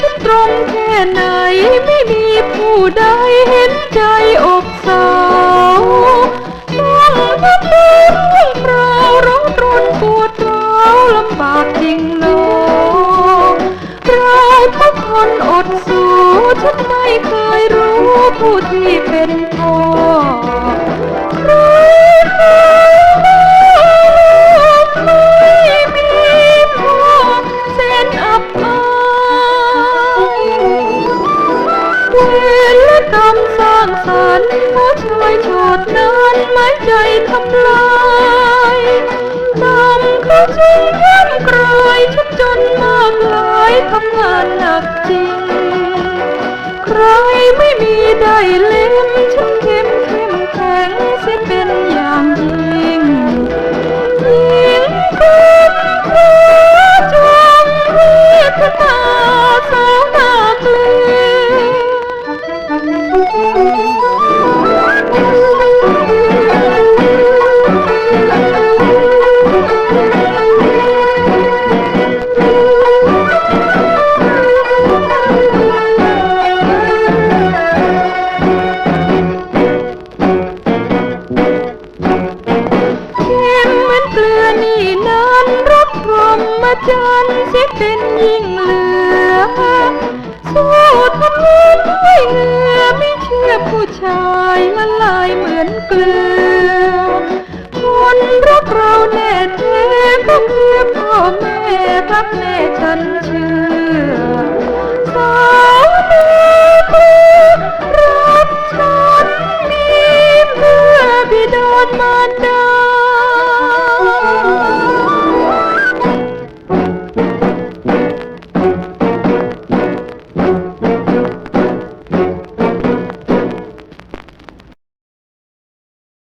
ฉันตรงแค่ไหนไม่มีผู้ใดเห็นใจอกสาวต้องมาลืมเรื่องราวร้อนรนปวดร้าวลำบากจริงโลเราทุกคนอดสู้ฉันไม่เคยรู้ผู้ที่เป็นพ่อางสรรค์หัวชายโฉดนั้นไม้ใจทำลายจำเขาจึงย่ำกรายชุกจนมากหลายทำงานหนักจริง ใครไม่มีได้เลย จรรย์เสียเป็นยิ่งเหลือ สู้ทำงานด้วยเหงื่อไม่เชื่อผู้ชายละลายเหมือนเกลือ คนรักเราแน่แท้ก็คือพ่อแม่รักแม่ฉันเชื่อ